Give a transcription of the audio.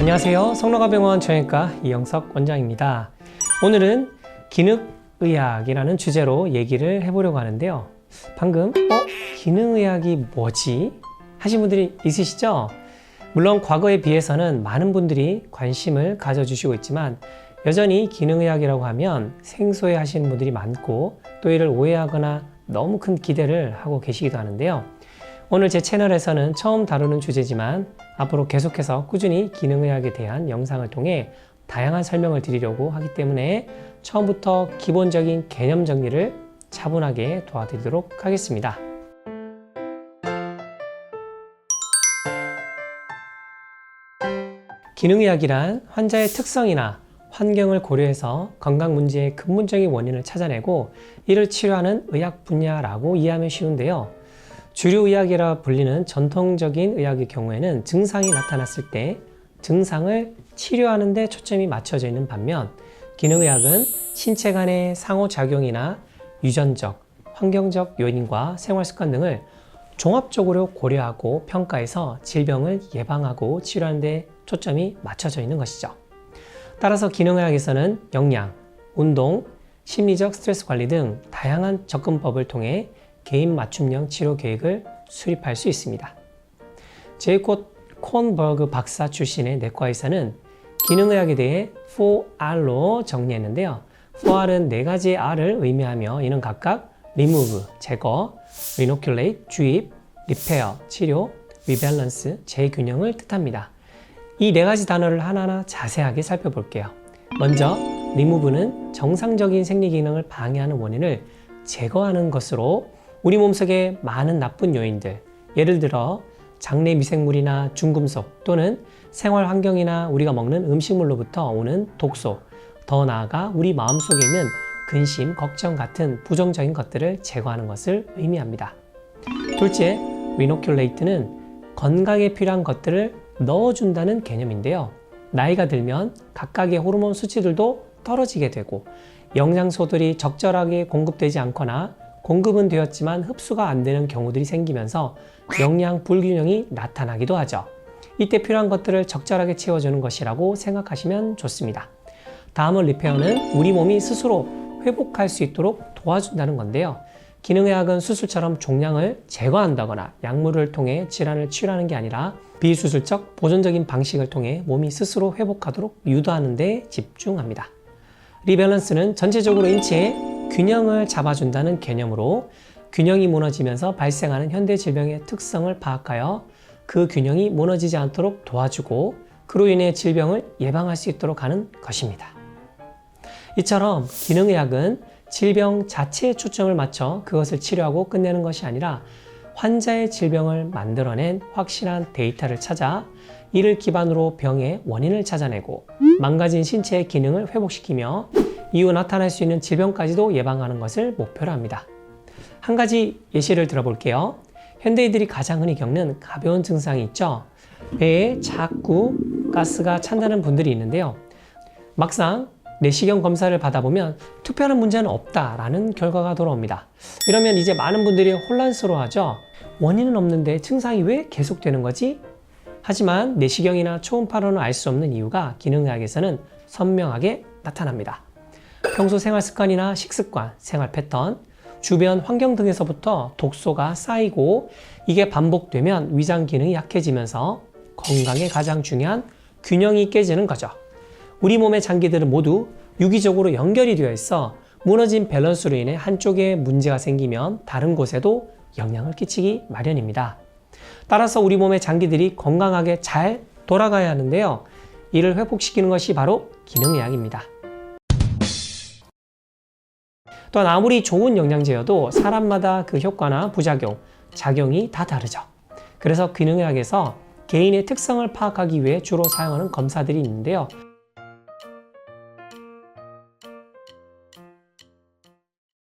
안녕하세요. 성노가병원 정형외과 이영석 원장입니다. 오늘은 기능의학이라는 주제로 얘기를 해보려고 하는데요. 방금 어? 기능의학이 뭐지? 하신 분들이 있으시죠? 물론 과거에 비해서는 많은 분들이 관심을 가져주시고 있지만 여전히 기능의학이라고 하면 생소해 하시는 분들이 많고 또 이를 오해하거나 너무 큰 기대를 하고 계시기도 하는데요. 오늘 제 채널에서는 처음 다루는 주제지만 앞으로 계속해서 꾸준히 기능의학에 대한 영상을 통해 다양한 설명을 드리려고 하기 때문에 처음부터 기본적인 개념 정리를 차분하게 도와드리도록 하겠습니다. 기능의학이란 환자의 특성이나 환경을 고려해서 건강 문제의 근본적인 원인을 찾아내고 이를 치료하는 의학 분야라고 이해하면 쉬운데요. 주류 의학이라 불리는 전통적인 의학의 경우에는 증상이 나타났을 때 증상을 치료하는 데 초점이 맞춰져 있는 반면 기능의학은 신체 간의 상호작용이나 유전적, 환경적 요인과 생활습관 등을 종합적으로 고려하고 평가해서 질병을 예방하고 치료하는 데 초점이 맞춰져 있는 것이죠. 따라서 기능의학에서는 영양, 운동, 심리적 스트레스 관리 등 다양한 접근법을 통해 개인 맞춤형 치료 계획을 수립할 수 있습니다. 제이콧 콘버그 박사 출신의 내과 의사는 기능의학에 대해 4R로 정리했는데요. 4R은 네 가지의 R을 의미하며 이는 각각 remove, 제거, renoculate, 주입, repair, 치료, rebalance, 재균형을 뜻합니다. 이 네 가지 단어를 하나하나 자세하게 살펴볼게요. 먼저 remove는 정상적인 생리 기능을 방해하는 원인을 제거하는 것으로 우리 몸속에 많은 나쁜 요인들, 예를 들어 장내 미생물이나 중금속 또는 생활 환경이나 우리가 먹는 음식물로부터 오는 독소, 더 나아가 우리 마음속에 있는 근심, 걱정 같은 부정적인 것들을 제거하는 것을 의미합니다. 둘째, 리노큘레이트는 건강에 필요한 것들을 넣어준다는 개념인데요. 나이가 들면 각각의 호르몬 수치들도 떨어지게 되고 영양소들이 적절하게 공급되지 않거나 공급은 되었지만 흡수가 안 되는 경우들이 생기면서 영양 불균형이 나타나기도 하죠. 이때 필요한 것들을 적절하게 채워주는 것이라고 생각하시면 좋습니다. 다음은 리페어는 우리 몸이 스스로 회복할 수 있도록 도와준다는 건데요. 기능의학은 수술처럼 종양을 제거한다거나 약물을 통해 질환을 치료하는 게 아니라 비수술적 보존적인 방식을 통해 몸이 스스로 회복하도록 유도하는 데 집중합니다. 리밸런스는 전체적으로 인체의 균형을 잡아준다는 개념으로 균형이 무너지면서 발생하는 현대 질병의 특성을 파악하여 그 균형이 무너지지 않도록 도와주고 그로 인해 질병을 예방할 수 있도록 하는 것입니다. 이처럼 기능의학은 질병 자체에 초점을 맞춰 그것을 치료하고 끝내는 것이 아니라 환자의 질병을 만들어낸 확실한 데이터를 찾아 이를 기반으로 병의 원인을 찾아내고 망가진 신체의 기능을 회복시키며 이후 나타날 수 있는 질병까지도 예방하는 것을 목표로 합니다. 한 가지 예시를 들어볼게요. 현대인들이 가장 흔히 겪는 가벼운 증상이 있죠. 배에 자꾸 가스가 찬다는 분들이 있는데요. 막상 내시경 검사를 받아보면 특별한 문제는 없다라는 결과가 돌아옵니다. 이러면 이제 많은 분들이 혼란스러워하죠. 원인은 없는데 증상이 왜 계속되는 거지? 하지만 내시경이나 초음파로는 알 수 없는 이유가 기능의학에서는 선명하게 나타납니다. 평소 생활 습관이나 식습관, 생활 패턴, 주변 환경 등에서부터 독소가 쌓이고 이게 반복되면 위장 기능이 약해지면서 건강에 가장 중요한 균형이 깨지는 거죠. 우리 몸의 장기들은 모두 유기적으로 연결이 되어 있어 무너진 밸런스로 인해 한쪽에 문제가 생기면 다른 곳에도 영향을 끼치기 마련입니다. 따라서 우리 몸의 장기들이 건강하게 잘 돌아가야 하는데요. 이를 회복시키는 것이 바로 기능의학입니다. 또한 아무리 좋은 영양제여도 사람마다 그 효과나 부작용, 작용이 다 다르죠. 그래서 기능의학에서 개인의 특성을 파악하기 위해 주로 사용하는 검사들이 있는데요.